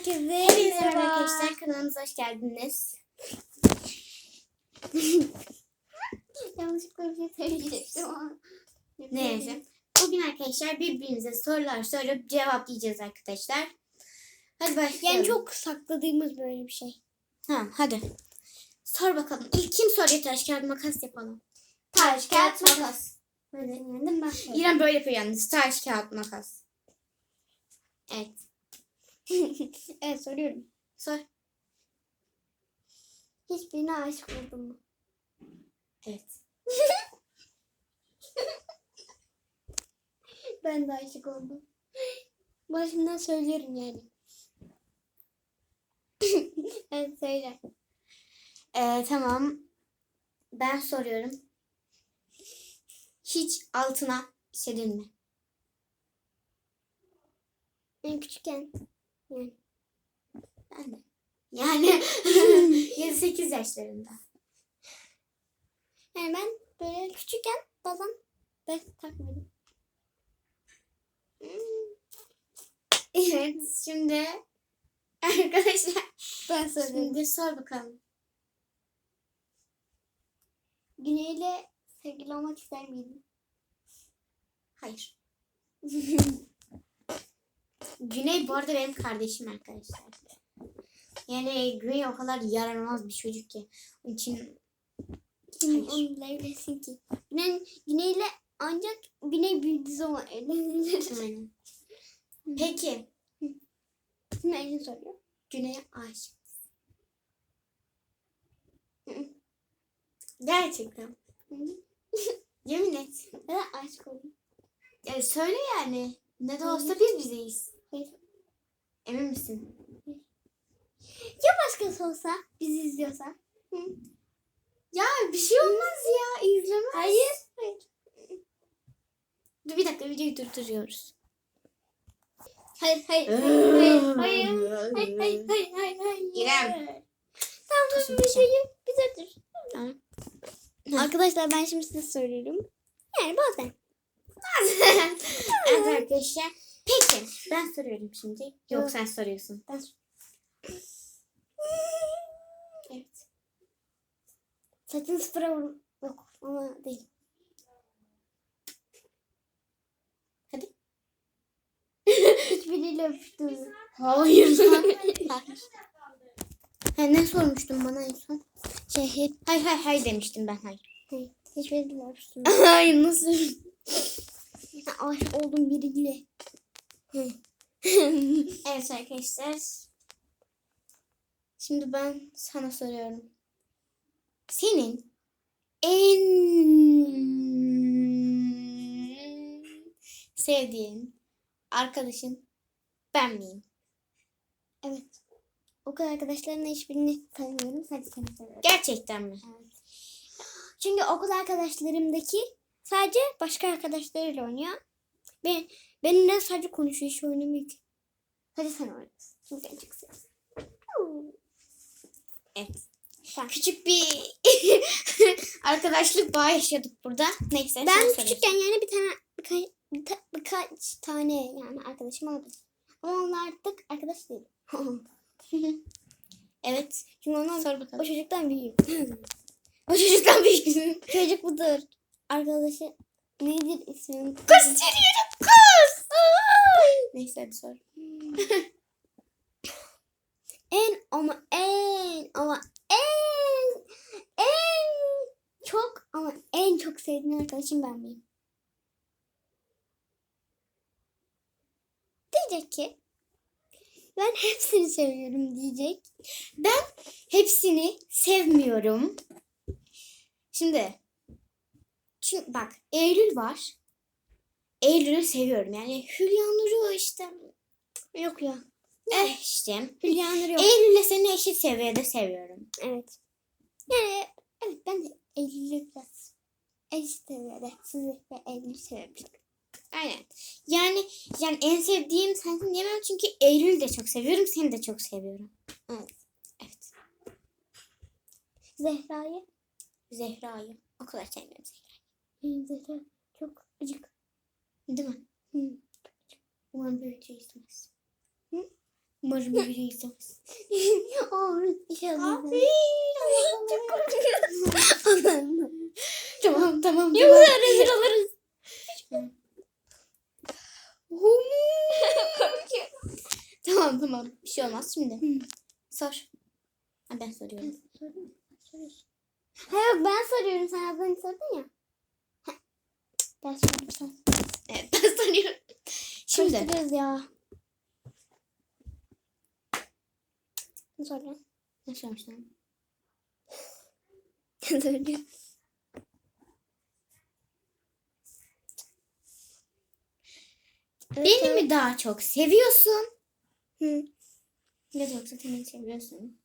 Herkese Hepinize merhaba arkadaşlar kanalımıza hoş geldiniz. Yanlışlıkla bir şey. Neyse. Bugün arkadaşlar birbirimize sorular sorup cevaplayacağız arkadaşlar. Hadi başlayalım. Yani çok sakladığımız böyle bir şey. Tamam hadi. Sor bakalım. İlk kim soruyor taş kağıt makas yapalım. Taş, kağıt, makas. Hadi yendim ben. İrem böyle yapıyor yalnız. Taş kağıt makas. Evet. evet soruyorum. Sor. Hiçbirine aşık oldun mu? Evet. Ben de aşık oldum. Başımdan söylüyorum yani. evet söyle. Ee, tamam. Ben soruyorum. Hiç altına işedin mi? En küçükken. Yani. Ben de. Yani 7-8 yaşlarında. Yani ben böyle küçükken bazen ben takmadım. Evet şimdi arkadaşlar Ben söyledim. şimdi sor bakalım. Güney'le sevgili olmak ister miydin? Hayır. Güney bu arada benim kardeşim arkadaşlar. Yani Güney o kadar yaranmaz bir çocuk ki. Onun için onunla evlensin ki? Güney, Güney'le ancak Güney büyüdüğü zaman evlenilir. Peki Şimdi Elin soruyor. Güney'e aşık. Gerçekten. Yemin et. Neden aşık oldun? Yani söyle yani. Ne de olsa biz bizeyiz. Hayır. Emin misin? Ya başkası olsa, bizi izliyorsa? Hı? Ya bir şey olmaz ya. İzlemez. Hayır. Hayır. Dur bir dakika videoyu durduruyoruz. Hayır, hayır, hayır, hayır, hayır, hayır, hayır, hayır, hayır, hayır. İrem. Tamam, dur, bir şey. Bir dur, dur. Tamam. Arkadaşlar ben şimdi size söylüyorum. Yani bazen. evet arkadaşlar. Peki ben soruyorum şimdi. Yok Yok. sen soruyorsun. Ben... Evet. Saçın sıfıra vur. Yok ama değil. Hadi. Hiçbiriyle öpüştüm. Hayır. hayır. Ha, ne sormuştun bana en son? Şey hep Hayır hayır hayır demiştim ben hayır. hey, hiçbiriyle öpüştüm. hayır nasıl? Aşık oldum biriyle. evet arkadaşlar. Şimdi ben sana soruyorum. Senin en sevdiğin arkadaşın ben miyim? evet. O kadar arkadaşlarımla hiçbirini tanımıyorum. Sadece seni seviyorum. Gerçekten mi? Evet. Çünkü okul arkadaşlarımdaki sadece başka arkadaşlarıyla oynuyor. Ben, benimle sadece konuşuyor. Hiç oynamıyor ki. Hadi sen. Çünkü seni çok seviyorum. Evet. Sen. Küçük bir arkadaşlık bağı yaşadık burada. Neyse. sen Ben küçükken yani bir tane birkaç, birka- birkaç tane yani arkadaşım oldu. Ama onlar artık arkadaş değil. Evet. Çünkü onlar Sor o bakalım. çocuktan büyük. O çocuktan büyüksün. Çocuk budur. Arkadaşı nedir ismi? Gösteriyorum kız. Neyse hadi sor. En ama en ama en en çok ama en çok sevdiğin arkadaşım ben miyim? Diyecek ki ben hepsini seviyorum diyecek. Ben hepsini sevmiyorum. Şimdi çünkü bak Eylül var. Eylül'ü seviyorum. Yani Hülya Nur'u işte Yok ya. eh işte. Hülya Nur yok. Eylül'le seni eşit seviyede seviyorum. Evet. Yani evet ben de Eylül'ü biraz eşit seviyede sizi ve Eylül'ü seviyorum. Aynen. Yani yani en sevdiğim sensin diyemem çünkü Eylül'ü de çok seviyorum. Seni de çok seviyorum. Evet. Evet. Zehra'yı. Zehra'yı. O kadar sevmiyorum Zehra'yı. Hı, Zehra çok acık. Değil mi? Hı. Umarım büyütüyor istemez. Hı? Umarım biri izlemez. Aa, inşallah. Abi. tamam tamam. Yoksa rezil oluruz. tamam tamam. Bir şey olmaz şimdi. Sor. Ha, ben soruyorum. Hayır ben soruyorum sen az önce sordun ya. Heh. Ben soruyorum sen. Evet ben soruyorum. Şimdi Karıştırıyoruz ya. Ne soruyorsun? ne sormuştum? Ne soruyorsun? Beni mi daha çok seviyorsun? Hı. Ya yoksa seni seviyorsun.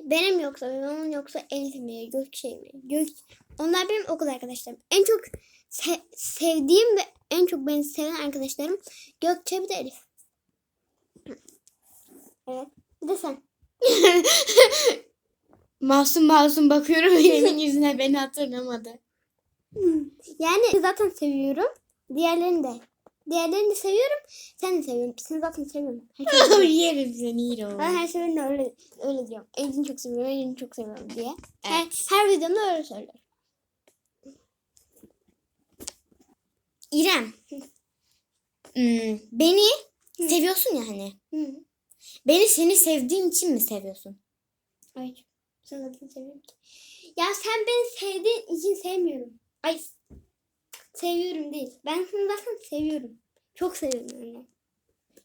Benim yoksa benim onun yoksa Elif mi Gökçe mi? Gök... Onlar benim okul arkadaşlarım. En çok se- sevdiğim ve en çok beni seven arkadaşlarım Gökçe bir de Elif. Evet. Bir de sen. Masum masum bakıyorum elimin yüzüne beni hatırlamadı. Yani zaten seviyorum. Diğerlerini de. Diğerlerini de seviyorum. Sen de seviyorum. Seni zaten seviyorum. Herkes- Yerim seni Hiro. ben her seferinde öyle, öyle diyorum. Elif'ini çok seviyorum, Elif'ini çok seviyorum diye. Her, Evet. her videomda öyle söylüyorum. İrem. Hmm, beni seviyorsun ya hani. Beni seni sevdiğim için mi seviyorsun? Hayır. Sen zaten seviyorum ki. Ya sen beni sevdiğin için sevmiyorum. Ay seviyorum değil. Ben seni zaten seviyorum. Çok seviyorum yani.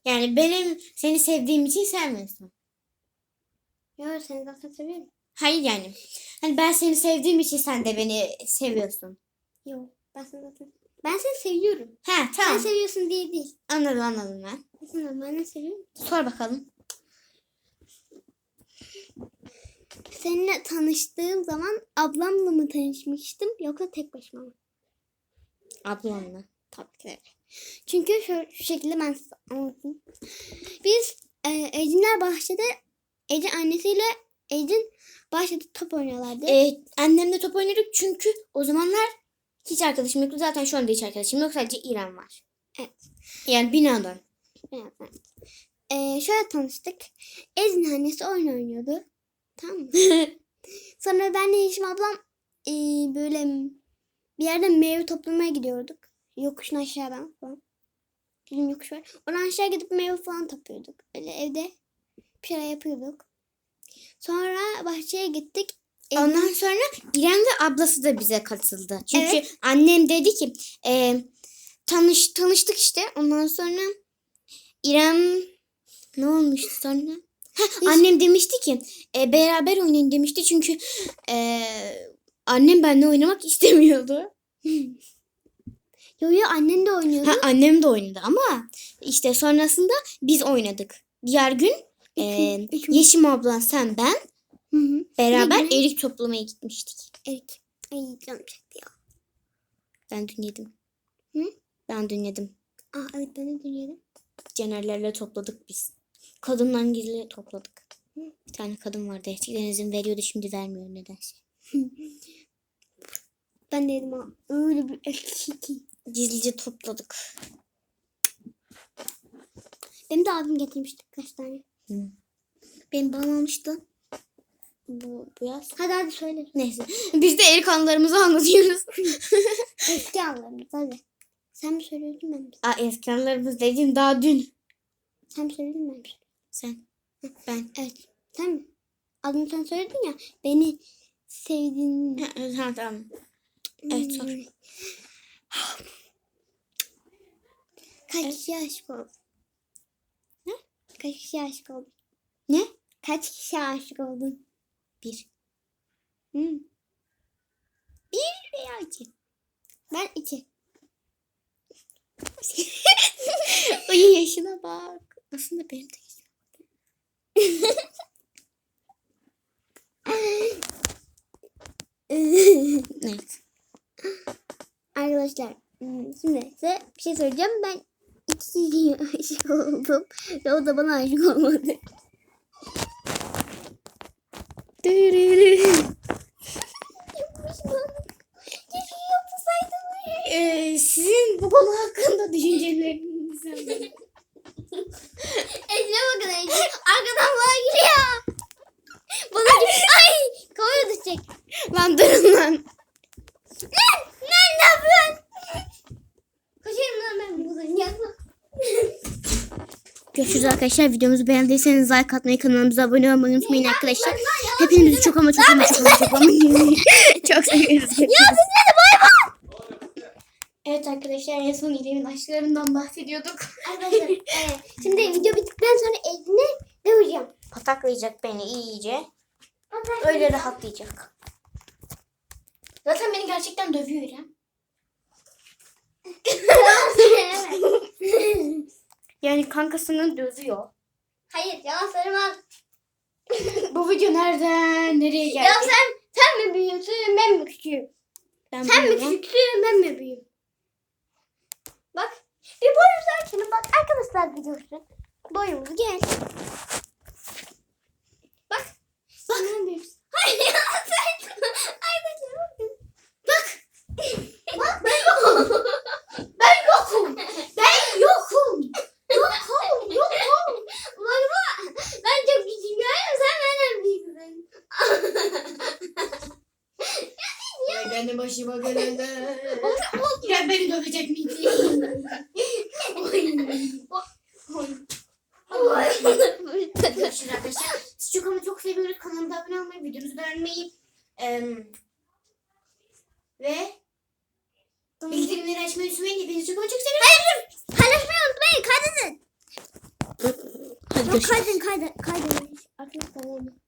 Yani benim seni sevdiğim için sevmiyorsun. Ya seni zaten seviyorum. Hayır yani. Hani ben seni sevdiğim için sen de beni seviyorsun. Yok. Ben seni zaten ben seni seviyorum. Sen tamam. seviyorsun diye değil. Anladım anladım ben. Ben seni normalde seviyorum. Sor bakalım. Seninle tanıştığım zaman ablamla mı tanışmıştım yoksa tek başıma mı? Ablamla. Tabii ki de. Çünkü şu, şu şekilde ben size anlatayım. Biz e, Ecinler bahçede Ecin annesiyle Ecin bahçede top oynuyorlardı. Ee, annemle top oynadık çünkü o zamanlar hiç arkadaşım yoktu. Zaten şu anda hiç arkadaşım yok. Sadece İrem var. Evet. Yani binadan. Evet, evet. E, şöyle tanıştık. Ecin annesi oyun oynuyordu. Tamam mı? Sonra benle Yeşim ablam e, böyle bir yerde meyve toplamaya gidiyorduk. Yokuşun aşağıdan falan. Bizim yokuş var. Oradan aşağı gidip meyve falan topluyorduk. Öyle evde şeyler yapıyorduk. Sonra bahçeye gittik. Ondan sonra İrem ve ablası da bize katıldı. Çünkü Evet. annem dedi ki e, tanış tanıştık işte. Ondan sonra İrem ne olmuştu sonra? Biz- annem demişti ki e, beraber oynayın demişti. Çünkü e, annem benimle oynamak istemiyordu. Yo yo annen de oynuyordu. Ha, annem de oynadı ama işte sonrasında biz oynadık. Diğer gün e. Yeşim ablan sen ben Hı hı. beraber de erik toplamaya gitmiştik. Erik. Ay canım çekti ya. Ben dün yedim. Hı? Ben dün yedim. Aa evet ben de dinledim. Canerlerle topladık biz. Kadından gizli topladık. Hı. Bir tane kadın vardı. Eskiden izin veriyordu şimdi vermiyor nedense. Ben de yedim ama öyle bir ekşi ki. Gizlice topladık. Benim de abim getirmişti kaç tane. Benim babam almıştı. Bu, bu yaz. Hadi hadi söyle. Neyse. Biz de erik anılarımızı anlatıyoruz. Eski anlarımız hadi. Sen mi söylüyordun ben mi? Aa, eski anılarımız dediğim daha dün. Sen mi söyledin ben mi? Sen. Ben. Evet. Sen mi? Adını sen söyledin ya. Beni sevdiğin... Ha, tamam. Evet sor. Hmm. Kaç kişiye aşık oldun? Ne? Kaç kişiye aşık oldun? Ne? Kaç kişiye aşık oldun? Bir. Hmm. Bir veya iki. Ben iki. Ay yaşına bak. Aslında benim de. Neyse. Arkadaşlar hmm, şimdi size bir şey söyleyeceğim. Ben iki aşık oldum. Ve o da bana aşık olmadı. Ee, sizin bu konu hakkında düşüncelerinizi alayım. Ecine bakın Ecine. Arkadan bana giriyor. Bana giriyor. Ay kafaya düşecek. Lan durun lan. Lan lan ne yapıyorsun? Koşarım lan ben buradan. Yapma. Görüşürüz arkadaşlar. Videomuzu beğendiyseniz like atmayı, kanalımıza abone olmayı unutmayın arkadaşlar. Hepinizi çok ama çok ama çok ama çok ama çok seviyoruz. Ya sizinle de bay bay. Evet arkadaşlar en son İrem'in aşklarından bahsediyorduk. Arkadaşlar evet. Şimdi video bittikten sonra Ecine döveceğim. Pataklayacak beni iyice. Öyle rahatlayacak. Zaten beni gerçekten dövüyor İrem. Yani kankasını dövüyor. Hayır yalan söylemem. Bu video nereden nereye geldi? Ya sen sen mi büyüksün ben mi küçüğüm? Ben Sen mi küçüksün ben mi büyüğüm? Bak bir boyumuzu açalım bak arkadaşlar bir görsün. Boyumuzu gel. Bak. Bak. Ben büyüksün. Hayır ya sen. Arkadaşlar bakın. Bak. Bak ben yokum. Ben yokum. Ben yokum. Yokum. Yokum. Bakma. Ben çok küçüğüm görüyor musun? Sen benden büyüksün. Benim başıma gelene. İrem beni dövecek miydi? Görüşürüz arkadaşlar. Sizi çok ama çok seviyoruz. Kanalımıza abone beğenmeyi em, ve bildirimleri açmayı unutmayın. Hepinizi çok ama çok seviyoruz. Paylaşmayı unutmayın. Kaydedin. Hadi Yok kaydın kaydın. Kaydın. Arkadaşlar.